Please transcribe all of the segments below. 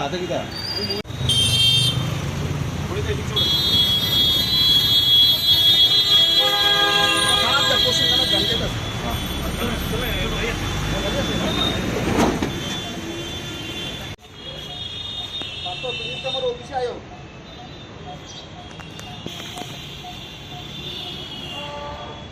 হাতে কিটা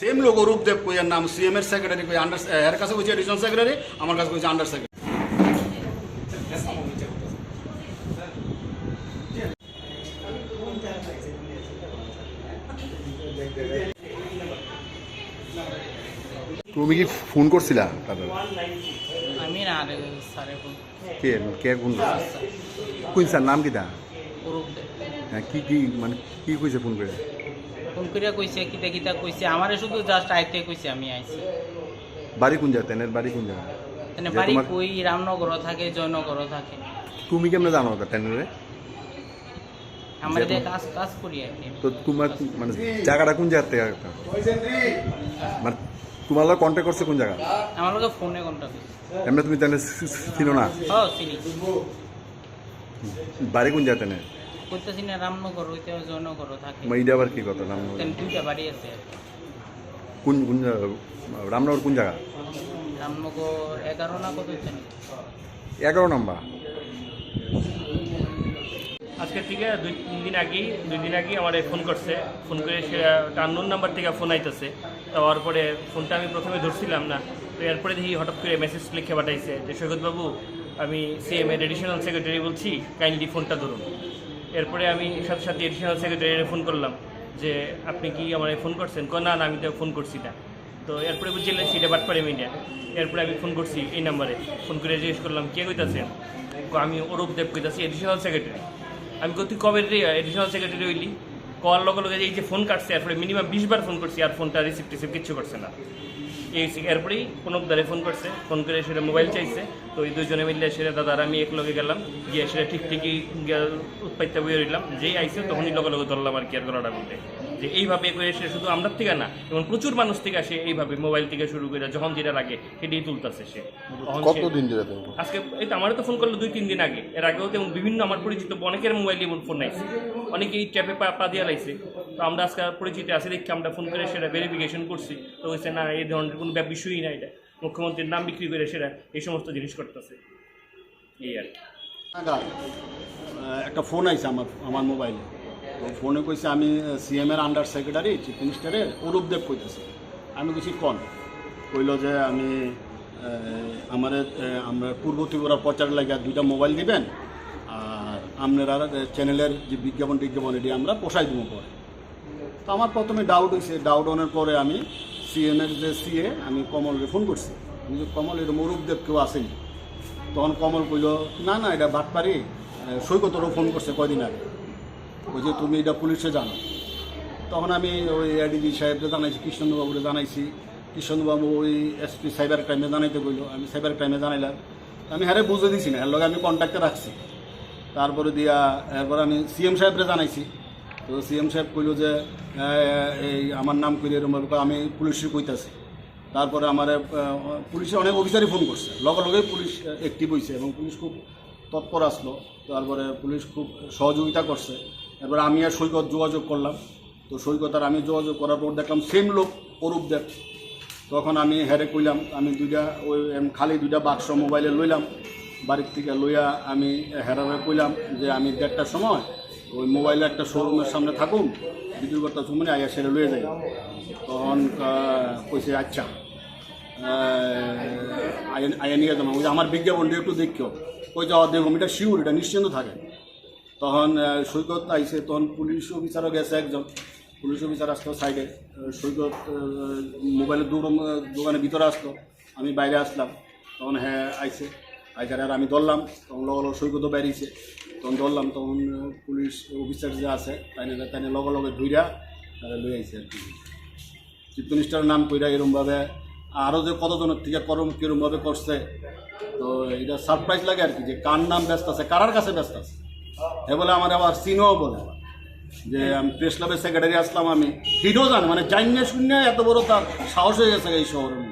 সেম লোক রূপদেব কইয়ার নাম সিএম এর সেক্রেটারি কই আন্ডার এর কাছে কইছে এডিশনাল সেক্রেটারি আমার কাছে কইছে আন্ডার সেক্রেটারি তুমি কি ফোন করছিলা? তাদের। আর স্যারের কে কে কোন স্যার নাম হ্যাঁ কি কি মানে কি কইছে ফোন করে ফোন করিয়া কইছে কিতা কিতা কইছে আমারে শুধু জাস্ট আইতে কইছে আমি আইছি বাড়ি কোন জায়গা তেনের বাড়ি কোন জায়গা যে বাড়ি কই রামনগর থাকে জয়নগর থাকে তুমি কেমনে জানো ওটা টেনেরে আমরা যে কাজ কাজ করি আর তো তোমার মানে জায়গাটা কোন জায়গা থেকে মানে তোমার লোক কন্ট্যাক্ট করছে কোন জায়গা? আমার লোকে ফোনে কোনটা কইছে এমনি তুমি তেনে ছিল না? হ চিনি বাড়ি কোন জায়গা তেনে কইতেছি না রামনগর হইতে জয়নগর থাকে। এইটা আবার কি কথা? রামনগর। তেন দুইটা বাড়ি আছে কোন কোন রামনগর কোন জায়গা? রামনগর এগারো না কত জানি এগারো নম্বর। আজকে থেকে দুই তিন দিন আগেই দুই দিন আগেই আমার ফোন করছে। ফোন করে সে টান্নুর নাম্বার থেকে ফোন আইতেছে। তার পরে ফোনটা আমি প্রথমে ধরছিলাম না। তো এরপরে দেখি হঠাৎ করে মেসেজ লিখে পাঠাইছে যে সৈকতবাবু আমি সিএম এর এডিশনাল সেক্রেটারি বলছি কাইন্ডলি ফোনটা ধরুন। এরপরে আমি সাথে সাথে এডিশনাল সেক্রেটারি ফোন করলাম যে আপনি কি আমার ফোন করছেন? কয়, না না আমি তো ফোন করছি না। তো এরপরে সেটা বাট পারে মিডিয়া এরপরে আমি ফোন করছি এই নাম্বারে। ফোন করে জিজ্ঞেস করলাম কে কইতাছেন? আমি অরূপ দেব কইতাছি এডিশনাল সেক্রেটারি আমি কই তুই কবে এডিশনাল সেক্রেটারি হইলি? কল লগে লগে এই যে ফোন কাটছে, এরপরে মিনিমাম বিশ বার ফোন করছি, আর ফোনটা রিসিভ টিসিভ কিচ্ছু করছে না। এই এরপরেই কোনো দ্বারে ফোন করছে, ফোন করে সেটা মোবাইল চাইছে। তো এই দুজনে মিলে সেটা দাদা আমি এক লগে গেলাম, গিয়ে সেটা ঠিক ঠিকই উৎপাদিত বুঝে রইলাম। যেই আইসে তখনই লগে লগে ধরলাম আর কি আর গলাটা বলতে। যে এইভাবে করে সে শুধু আমরা থেকে না এবং প্রচুর মানুষ থেকে আসে এইভাবে মোবাইল থেকে শুরু করে যখন যেটা লাগে সেটাই তুলতেছে সে। কতদিন আজকে এই তো আমারও তো ফোন করল দুই তিন দিন আগে। এর আগেও তেমন বিভিন্ন আমার পরিচিত অনেকের মোবাইল এমন ফোন নাইছে। অনেকে এই ট্যাপে পা পা দিয়ে লাইছে। তো আমরা আজকে পরিচিত আছে দেখি আমরা ফোন করে সেটা ভেরিফিকেশন করছি। তো হয়েছে না এই ধরনের কোনো বিষয়ই না এটা। মুখ্যমন্ত্রীর নাম বিক্রি করে সেটা এই সমস্ত জিনিস করতেছে। এই আর কি। একটা ফোন আইছে আমার আমার মোবাইলে। তো ফোনে কইছে আমি সিএম এর আন্ডার সেক্রেটারি চিফ মিনিস্টারের অরূপ দেব কইতেছি। আমি কইছি কন? কইল যে আমি আহ, আমার পূর্ব ত্রিপুরার প্রচার লাগে দুইটা মোবাইল দিবেন আর আপনারা চ্যানেলের যে বিজ্ঞাপন টিজ্ঞাপন এটি আমরা পোষাই দেবো পরে। তো আমার প্রথমে ডাউট হয়েছে ডাউট অনের পরে আমি সিএম এর যে সিএ আমি কমলকে ফোন করছি। আমি যে কমল এরকম অরূপ দেব কেউ আসেনি তখন কমল কইল না না এটা বাটপারি সৈকতরও ফোন করছে কয়দিন আগে। ওই যে তুমি এটা পুলিশে জানো। তখন আমি ওই এডিজি সাহেবকে জানাইছি কৃষ্ণবাবুরে জানাইছি। কৃষ্ণবাবু ওই এসপি সাইবার ক্রাইমে জানাইতে কইলো আমি সাইবার ক্রাইমে জানাইলাম। আমি হ্যাঁ বুঝে দিছি না লগে আমি কন্ট্যাক্টে রাখছি। তারপরে দিয়া, এরপর আমি সিএম সাহেবরে জানাইছি। তো সিএম সাহেব কইলো যে এই আমার নাম কইলে এরকম আমি পুলিশে কইতাছি। তারপরে আমার পুলিশে অনেক অফিসারই ফোন করছে। লগে লগে পুলিশ অ্যাক্টিভ হয়েছে এবং পুলিশ খুব তৎপর আসলো। তারপরে পুলিশ খুব সহযোগিতা করছে। এরপরে আমি আর সৈকত যোগাযোগ করলাম। তো সৈকত আর আমি যোগাযোগ করার পর দেখলাম সেম লোক, অরূপ দেব। তখন আমি হেরে কইলাম, আমি দুইটা ওই খালি দুইটা বাক্স মোবাইলে লইলাম। বাড়ির থেকে লইয়া আমি হেরারে কইলাম যে আমি দেড়টার সময় ওই মোবাইলে একটা শোরুমের সামনে থাকুন বিদ্যুৎ করতে সময় আইয়া সেটা লয়ে যাই। তখন কইছে আচ্ছা আইয়া নিয়ে যাব আমার বিজ্ঞাপনটা একটু দেখিও। ওই যাওয়া দেখুন, এটা শিওর এটা নিশ্চিন্ত থাকে। তখন সৈকত আইসে তখন পুলিশ অফিসারও গেছে একজন। পুলিশ অফিসার আসতো সাইডে সৈকত মোবাইলের দোকানের ভিতরে আসলো। আমি বাইরে আসলাম। তখন হ্যাঁ আইসে আইসার আর আমি ধরলাম। তখন লগে সৈকতও বেরিয়েছে। তখন ধরলাম। তখন পুলিশ অফিসার যে আছে তাই না তাই লগে লগে ধুইরা তারা লই আইসে আর কি। চিফ নাম কইরা এরমভাবে আরও যে কতজনের থেকে করম, কিরমভাবে করছে, তো এটা সারপ্রাইজ লাগে আর কি যে কার নাম ব্যস্ত আছে, কারার কাছে ব্যস্ত আছে। এ বলে আমার আবার সিনও বলে। যে আমি প্রেস ক্লাবের সেক্রেটারি আসলাম আমি। হিডও জান মানে জানিয়ে শুনিয়ে এত বড় তার সাহস হয়ে গেছে এই শহরের